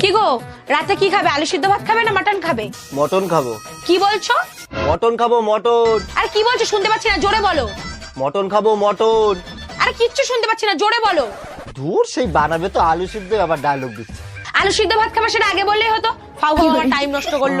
কি গো? রাতে কি খাবে? আলু সিদ্ধ ভাত খাবে না মাটন খাবে? মটন খাব। কি বলছো? মটন খাব মটন। আর কি বলছো? শুনতে পাচ্ছি না জোরে বলো। মটন খাব মটন। আর কিচ্ছু শুনতে পাচ্ছি না জোরে বলো। দূর সেই বানাবে তো আলু সিদ্ধ আবার ডায়লগ দিচ্ছে। আলু সিদ্ধ ভাত খাবার সেটা আগে বললেই হতো। ফাউ ফাউ আমার টাইম নষ্ট করল।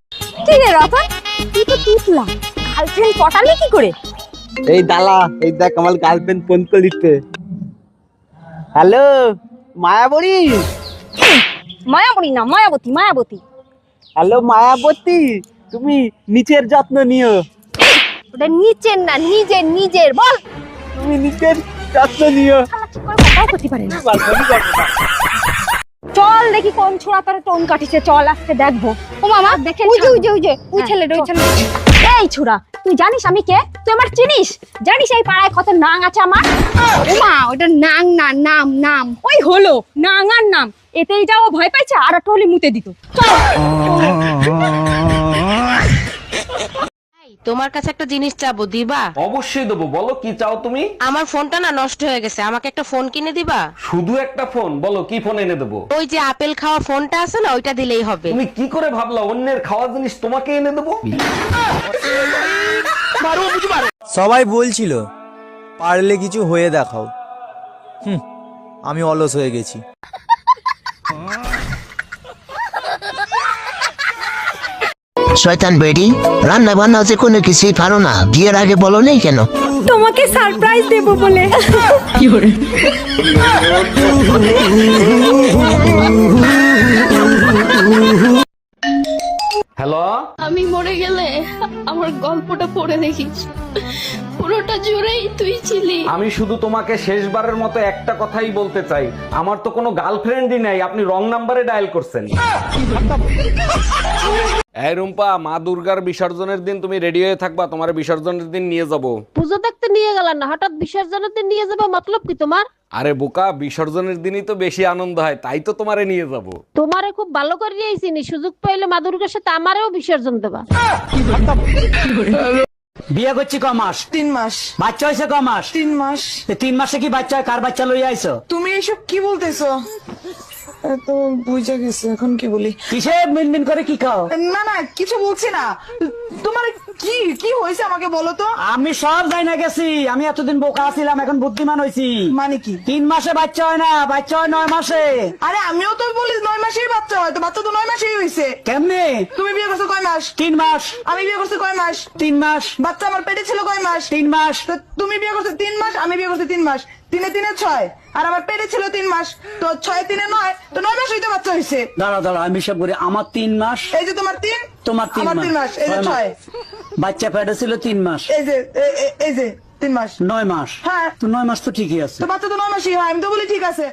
কি রে রতন? তুই তো তুতলা গার্লফ্রেন্ড পটালি কি করে? এই দালা এই দেখ আমার গার্লফ্রেন্ড ফোন করে দিতে হ্যালো মায়াবরী না মায়াবতী মায়াবতী। হ্যালো মায়াবতী তুমি নিচের যত্ন নিও। ওটা নিচের না নিজের নিজের বল। তুমি নিচের যত্ন নিও। করতে পারে না। দেখি কোন ছোড়া তোর টোন কাটিছে চল আজকে দেখব। ও মামা দেখে উই যে উই যে উই যে ওই ছেলেটা ওই ছেলে এই ছোড়া তুই জানিস আমি কে? তুই আমার চিনিস? জানিস এই পাড়ায় কত নাং আছে আমার? মা ওটা নাং না নাম নাম। ওই হলো নাং আর নাম। এতেই যাও ভয় পাইছে আর টলি মুতে দিত। চল। তোমার কাছে একটা জিনিস চাবো দিবা? অবশ্যই দেবো বলো কি চাও তুমি? আমার ফোনটা না নষ্ট হয়ে গেছে আমাকে একটা ফোন কিনে দিবা? শুধু একটা ফোন বলো কি ফোন এনে দেবো? ওই যে আপেল খাওয়া ফোনটা আছে না ওইটা দিলেই হবে। তুমি কি করে ভাবলা অন্যের খাওয়া জিনিস তোমাকে এনে দেবো? সবাই বলছিল পারলে কিছু হয়ে দেখাও। হুম আমি অলস হয়ে গেছি। শয়তান বেডি রান্না বান্না যে কোনো কিছুই পারো না। বিয়ের আগে বলো নেই কেন? তোমাকে সারপ্রাইজ দেব বলে। হ্যালো? আমি মরে গেলে আমার গল্পটা পড়ে দেখিস। পুরোটা জুড়েই তুই ছিলি। আমি শুধু তোমাকে শেষবারের মতো একটা কথাই বলতে চাই। আমার তো কোনো গার্লফ্রেন্ডই নাই আপনি রং নাম্বারে ডায়াল করছেন। এই রুম্পা মা দুর্গার বিসর্জনের দিন তুমি রেডি হয়ে থাকবা তোমার বিসর্জনের দিন নিয়ে যাব। পুজো দেখতে নিয়ে গেল না হঠাৎ বিসর্জনের দিন নিয়ে যাবে মতলব কি তোমার? আরে বোকা বিসর্জনের দিনই তো বেশি আনন্দ হয় তাই তো তোমারে নিয়ে যাব। তোমারে খুব ভালো করে দিয়েছিনি সুযোগ পাইলে মা দুর্গার সাথে আমারেও বিসর্জন দেবা। বিয়ে করছি ক মাস? তিন মাস। বাচ্চা হয়েছে ক মাস? তিন মাস। তিন মাসে কি বাচ্চা কার বাচ্চা লইয়া আইছো? তুমি এসব কি বলতেছো? তো বুঝে গেছে এখন কি বলি? কিসে মিনমিন করে কি খাও? না না কিছু বলছি না। তোমার কি কি হয়েছে আমাকে বলো তো? আমি সব যাই না গেছি। আমি এতদিন বোকা ছিলাম এখন বুদ্ধিমান হয়েছি। মানে কি? তিন মাসে বাচ্চা হয় না বাচ্চা হয় নয় মাসে। আরে আমিও তো বলি নয় মাসেই বাচ্চা হয় তো বাচ্চা তো নয় মাসেই হয়েছে কেমনে? তুমি বিয়ে করছ কয় মাস? তিন মাস। আমি বিয়ে করছি কয় মাস? তিন মাস। বাচ্চা আমার পেটে ছিল কয় মাস? তিন মাস। তো তুমি বিয়ে করছ তিন মাস আমি বিয়ে করছি তিন মাস। তিনে তিনে ছয়। আর আমার পেটে ছিল তিন মাস। তো ছয় তিনে নয় তো নয় মাস হইতে বাচ্চা হয়েছে দাঁড়া দাঁড়া আমি সব করি আমার তিন মাস? এই যে তোমার তিন তোমার তিন আমার তিন মাস। এই যে ছয় বাচ্চা পেটে ছিল তিন মাস। এই যে এই যে তিন মাস। নয় মাস। হ্যাঁ। তো নয় মাস তো ঠিকই আছে। তো বাচ্চা তো নয় মাসই হয় আমি তো বলি ঠিক আছে।